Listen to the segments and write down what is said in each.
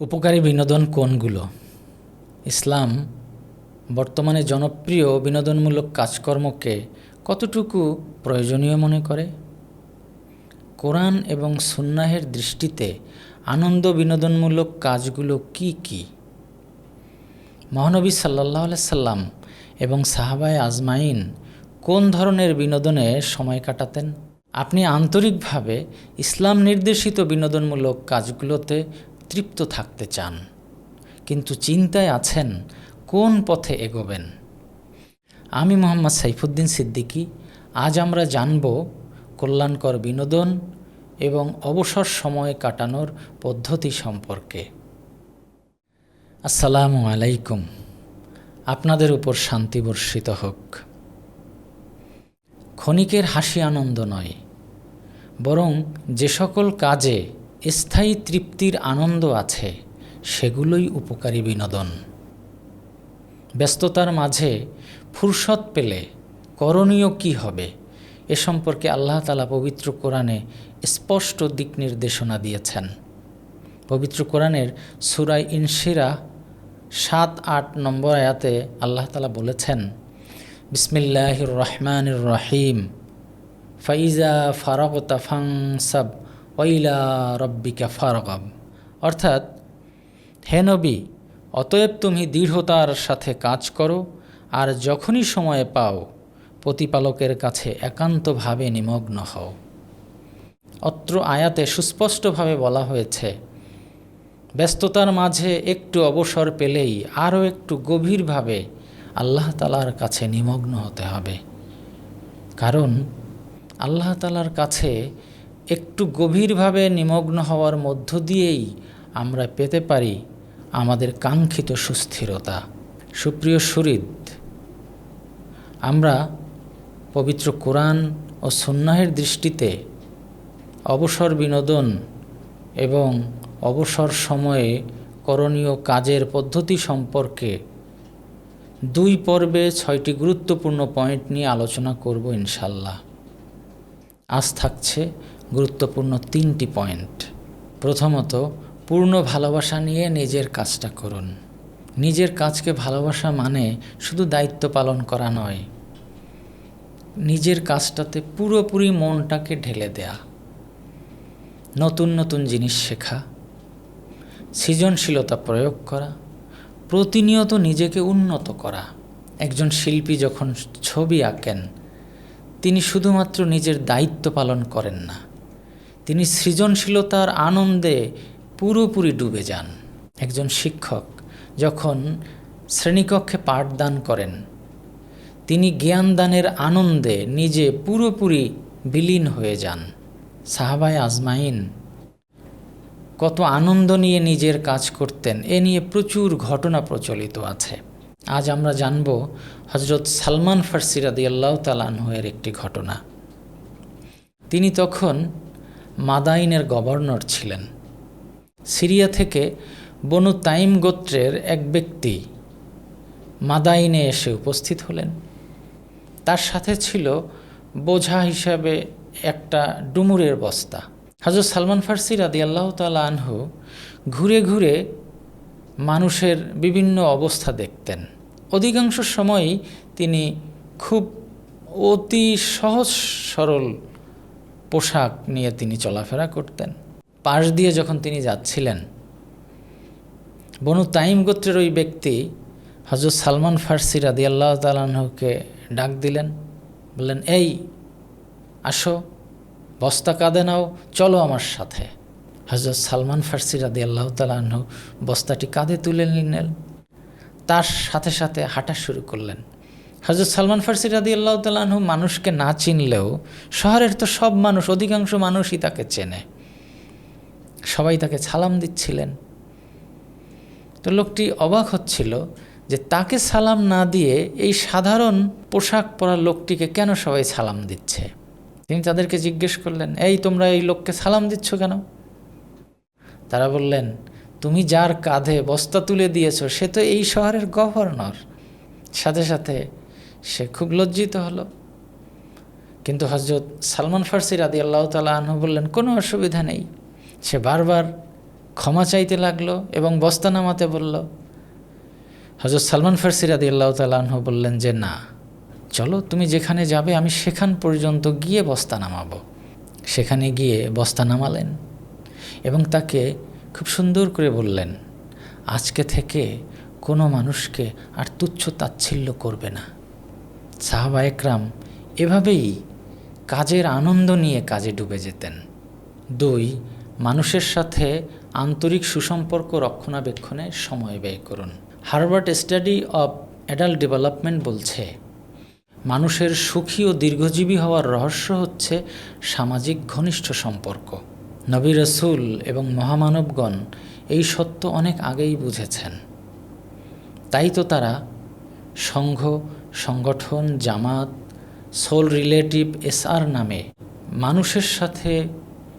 উপকারী বিনোদন কোনগুলো? ইসলাম, বর্তমানে জনপ্রিয় বিনোদনমূলক কাজকর্মকে কতটুকু প্রয়োজনীয় মনে করে? কোরআন এবং সুন্নাহের দৃষ্টিতে আনন্দ বিনোদনমূলক কাজগুলো কি কি? মহানবী সাল্লাহ সাল্লাম এবং সাহাবায় আজমাইন কোন ধরনের বিনোদনে সময় কাটাতেন? আপনি আন্তরিকভাবে ইসলাম নির্দেশিত বিনোদনমূলক কাজগুলোতে তৃপ্ত থাকতে চান, কিন্তু চিন্তায় আছেন কোন পথে এগোবেন। আমি মোহাম্মদ সাইফুদ্দিন সিদ্দিকী, আজ আমরা জানব কল্যাণকর বিনোদন এবং অবসর সময় কাটানোর পদ্ধতি সম্পর্কে। আসসালামু আলাইকুম। আপনাদের উপর শান্তি বর্ষিত হোক। ক্ষণিকের হাসি আনন্দ নয়, বরং যে সকল কাজে স্থায়ী তৃপ্তির আনন্দ আছে, সেগুলোই উপকারী বিনোদন। ব্যস্ততার মাঝে ফুরসত পেলে করণীয় কি হবে, এ সম্পর্কে আল্লাহ তালা পবিত্র কোরআনে স্পষ্ট দিক নির্দেশনা দিয়েছেন। পবিত্র কোরআনের সুরাই ইনশিরা সাত আট নম্বর আয়াতে আল্লাহ তালা বলেছেন, বিসমিল্লাহির রহমানির রহিম। ফাইজা ফারগতা ফাংসাব ওইলা রব্বিকা ফারগাব। অর্থাৎ, হে নবী, অতএব তুমি দৃঢ়তার সাথে কাজ করো, আর যখনই সময় পাও, প্রতিপালকের কাছে একান্তভাবে নিমগ্ন হও। অত্র আয়াতে সুস্পষ্টভাবে বলা হয়েছে, ব্যস্ততার মাঝে একটু অবসর পেলেই আরও একটু গভীরভাবে আল্লাহ তালার কাছে নিমগ্ন হতে হবে। কারণ, আল্লাহ তালার কাছে একটু গভীরভাবে নিমগ্ন হওয়ার মধ্য দিয়েই আমরা পেতে পারি আমাদের কাঙ্ক্ষিত সুস্থিরতা। সুপ্রিয় সুরিদ আমরা পবিত্র কোরআন ও সন্ন্যাহের দৃষ্টিতে অবসর বিনোদন এবং অবসর সময়ে করণীয় কাজের পদ্ধতি সম্পর্কে দুই পর্বে ছয়টি গুরুত্বপূর্ণ পয়েন্ট নিয়ে আলোচনা করব ইনশাল্লাহ আজ থাকছে গুরুত্বপূর্ণ তিনটি পয়েন্ট। প্রথমত, পূর্ণ ভালোবাসা নিয়ে নিজের কাজটা করুন। নিজের কাজকে ভালোবাসা মানে শুধু দায়িত্ব পালন করা নয়। নিজের কাজটাতে পুরোপুরি মনটাকে ঢেলে দেয়া। নতুন নতুন জিনিস শেখা। সৃজনশীলতা প্রয়োগ করা। প্রতিনিয়ত নিজেকে উন্নত করা। একজন শিল্পী যখন ছবি আঁকেন, তিনি শুধুমাত্র নিজের দায়িত্ব পালন করেন না তিনি সৃজনশীলতার আনন্দে পুরোপুরি ডুবে যান। একজন শিক্ষক যখন শ্রেণীকক্ষে পাঠদান করেন, তিনি জ্ঞানদানের আনন্দে নিজে পুরোপুরি বিলীন হয়ে যান। সাহাবায় আজমাইন কত আনন্দ নিয়ে নিজের কাজ করতেন, এ নিয়ে প্রচুর ঘটনা প্রচলিত আছে। আজ আমরা জানব হজরত সালমান ফার্সি রাদি আল্লাহ তালানহের একটি ঘটনা। তিনি তখন মাদাইনের গভর্নর ছিলেন। সিরিয়া থেকে বনু তাইম গোত্রের এক ব্যক্তি মাদাইনে এসে উপস্থিত হলেন। তার সাথে ছিল বোঝা হিসাবে একটা ডুমুরের বস্তা। হাজর সালমান ফার্সি রাদি আল্লাহ তালা আনহু ঘুরে ঘুরে মানুষের বিভিন্ন অবস্থা দেখতেন। অধিকাংশ সময়ই তিনি খুব অতি সহজ সরল পোশাক নিয়ে তিনি চলাফেরা করতেন। পাশ দিয়ে যখন তিনি যাচ্ছিলেন, বনু তাইম গোত্রের ওই ব্যক্তি হজরত সালমান ফার্সি রাদি আল্লাহ তালাহকে ডাক দিলেন, বললেন, এই, আসো, বস্তা কাঁধে নাও, চলো আমার সাথে। হজরত সালমান ফার্সি রাদি আল্লাহ তালাহ বস্তাটি কাঁধে তুলে নিলেন। তার সাথে সাথে হাঁটা শুরু করলেন। হজরত সালমান ফার্সি রাদি আল্লাহ তালাহ মানুষকে না চিনলেও শহরের তো সব মানুষ, অধিকাংশ মানুষই তাকে চেনে। সবাই তাকে সালাম দিচ্ছিলেন। তো লোকটি অবাক হচ্ছিল যে তাকে সালাম না দিয়ে এই সাধারণ পোশাক পরা লোকটিকে কেন সবাই সালাম দিচ্ছে? তিনি তাদেরকে জিজ্ঞেস করলেন, এই তোমরা এই লোককে সালাম দিচ্ছ কেন? তারা বললেন, তুমি যার কাঁধে বস্তা তুলে দিয়েছ, সে তো এই শহরের গভর্নর। সাথে সাথে সে খুব লজ্জিত হলো। কিন্তু হজরত সালমান ফার্সি রাদি আল্লাহ তালা আনহু বললেন, কোনো অসুবিধা নেই। সে বারবার ক্ষমা চাইতে লাগল এবং বস্তা নামাতে বলল। হজরত সালমান ফার্সি রাদি আল্লাহ তালাহ বললেন যে, না, চলো তুমি যেখানে যাবে আমি সেখান পর্যন্ত গিয়ে বস্তা নামাবো। সেখানে গিয়ে বস্তা নামালেন এবং তাকে খুব সুন্দর করে বললেন, আজকে থেকে কোনো মানুষকে আর তুচ্ছ তাচ্ছিল্য করবে না। সাহাবা একরাম এভাবেই কাজের আনন্দ নিয়ে কাজে ডুবে যেতেন। দুই, মানুষের সাথে আন্তরিক সুসম্পর্ক রক্ষণাবেক্ষণে সময় ব্যয় করুন। Harvard study of adult development বলছে, মানুষের সুখী ও দীর্ঘজীবী হওয়ার রহস্য হচ্ছে সামাজিক ঘনিষ্ঠ সম্পর্ক। নবী রসুল এবং মহামানবগণ এই সত্য অনেক আগেই বুঝেছেন। তাই তো তারা সংঘ সংগঠন, জামাত, সোল রিলেটিভ এসআর নামে মানুষের সাথে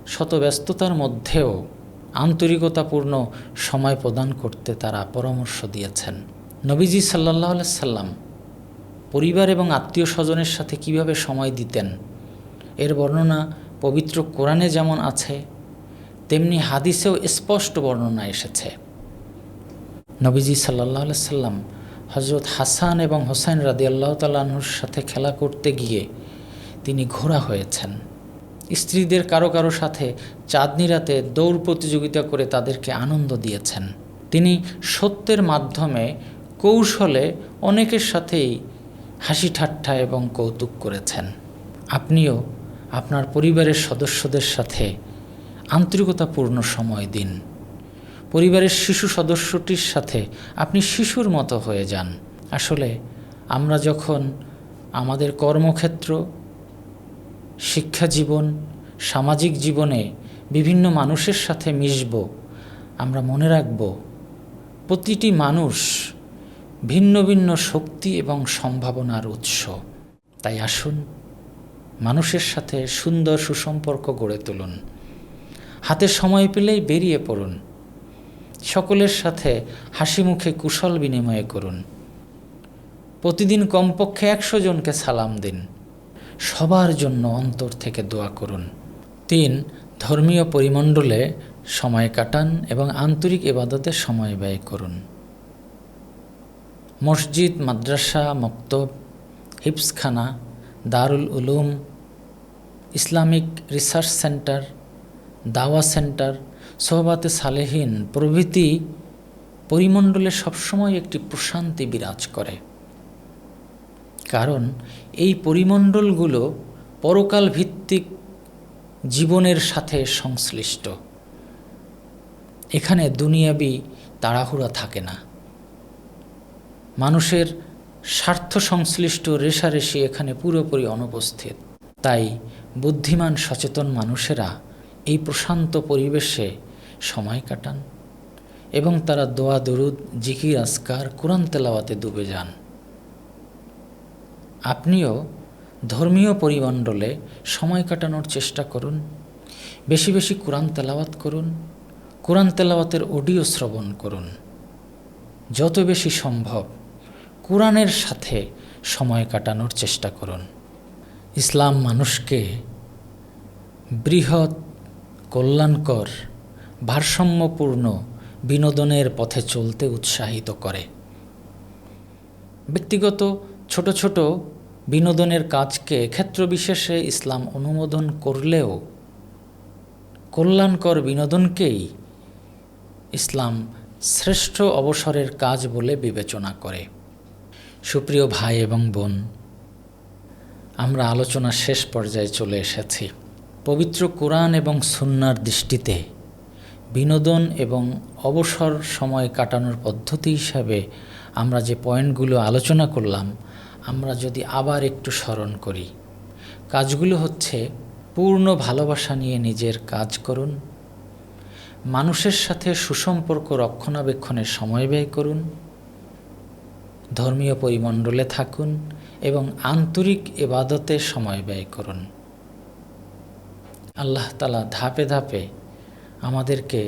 শতব্যস্ততার মধ্যেও আন্তরিকতাপূর্ণ সময় প্রদান করতে তারা পরামর্শ দিয়েছেন। নবীজি সাল্লাহ সাল্লাম পরিবার এবং আত্মীয় স্বজনের সাথে কীভাবে সময় দিতেন, এর বর্ণনা পবিত্র কোরআনে যেমন আছে, তেমনি হাদিসেও স্পষ্ট বর্ণনা এসেছে। নবীজি সাল্লাহ সাল্লাম হজরত হাসান এবং হোসাইন রাদি আল্লাহ তাল্লাহর সাথে খেলা করতে গিয়ে তিনি ঘোড়া হয়েছেন। স্ত্রীদের কারও কারও সাথে চাঁদনি রাতে দৌড় প্রতিযোগিতা করে তাদেরকে আনন্দ দিয়েছেন। তিনি সত্যের মাধ্যমে কৌশলে অনেকের সাথেই হাসি ঠাট্টা এবং কৌতুক করেছেন। আপনিও আপনার পরিবারের সদস্যদের সাথে আন্তরিকতাপূর্ণ সময় দিন। পরিবারের শিশু সদস্যটির সাথে আপনি শিশুর মতো হয়ে যান। আসলে আমরা যখন আমাদের কর্মক্ষেত্র, শিক্ষা জীবন, সামাজিক জীবনে বিভিন্ন মানুষের সাথে মিশব, আমরা মনে রাখব, প্রতিটি মানুষ ভিন্ন ভিন্ন শক্তি এবং সম্ভাবনার উৎস। তাই আসুন, মানুষের সাথে সুন্দর সুসম্পর্ক গড়ে তুলুন। হাতে সময় পেলেই বেরিয়ে পড়ুন। সকলের সাথে হাসি মুখে কুশল বিনিময় করুন। প্রতিদিন কমপক্ষে একশো জনকে সালাম দিন। সবার জন্য অন্তর থেকে দোয়া করুন। তিন, ধর্মীয় পরিমণ্ডলে সময় কাটান এবং আন্তরিক এবাদতে সময় ব্যয় করুন। মসজিদ, মাদ্রাসা, মক্তব হিপসখানা দারুল উলুম, ইসলামিক রিসার্চ সেন্টার দাওয়া সেন্টার, সোহবাতে সালেহীন প্রভৃতি পরিমণ্ডলে সবসময় একটি প্রশান্তি বিরাজ করে। কারণ এই পরিমণ্ডলগুলো পরকাল ভিত্তিক জীবনের সাথে সংশ্লিষ্ট। এখানে দুনিয়াবি তাড়াহুড়া থাকে না। মানুষের স্বার্থ সংশ্লিষ্ট রেশারেশি এখানে পুরোপুরি অনুপস্থিত। তাই বুদ্ধিমান সচেতন মানুষেরা এই প্রশান্ত পরিবেশে সময় কাটান এবং তারা দোয়া, দরুদ, জিকির আসকার কোরআন তেলাওয়াতে ডুবে যান। আপনিও ধর্মীয় পরিমণ্ডলে সময় কাটানোর চেষ্টা করুন। বেশি বেশি কোরআন তেলাওয়াত করুন। কোরআন তেলাওয়াতের অডিও শ্রবণ করুন। যত বেশি সম্ভব কোরআনের সাথে সময় কাটানোর চেষ্টা করুন। ইসলাম মানুষকে বৃহৎ কল্যাণকর, ভারসাম্যপূর্ণ বিনোদনের পথে চলতে উৎসাহিত করে। ব্যক্তিগত ছোট ছোট বিনোদনের কাজকে ক্ষেত্রবিশেষে ইসলাম অনুমোদন করলেও কল্যাণকর বিনোদনকেই ইসলাম শ্রেষ্ঠ অবসরের কাজ বলে বিবেচনা করে। সুপ্রিয় ভাই এবং বোন, আমরা আলোচনার শেষ পর্যায়ে চলে এসেছি। পবিত্র কোরআন এবং সুন্নার দৃষ্টিতে বিনোদন এবং অবসর সময় কাটানোর পদ্ধতি হিসাবে আমরা যে পয়েন্টগুলো আলোচনা করলাম, আমরা যদি আবার একটু স্মরণ করি। কাজগুলো হচ্ছে পূর্ণ ভালোবাসা নিয়ে নিজের কাজ করুন, মানুষের সাথে সুসম্পর্ক রক্ষণাবেক্ষণের সময় ব্যয় করুন, ধর্মীয় পরিমণ্ডলে থাকুন এবং আন্তরিক এবাদতে সময় ব্যয় করুন। আল্লাহ তালা ধাপে ধাপে আমাদেরকে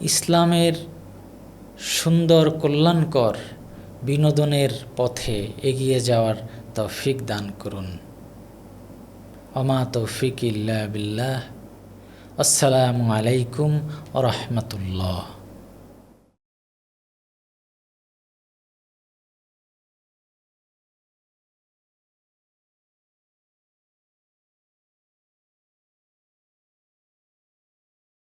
ইসলামের সুন্দর কল্যাণকর বিনোদনের পথে এগিয়ে যাওয়ার তৌফিক দান করুন। অমা তৌফিক ইল্লা বিল্লাহ। আসসালামু আলাইকুম রহমতুল্লাহ।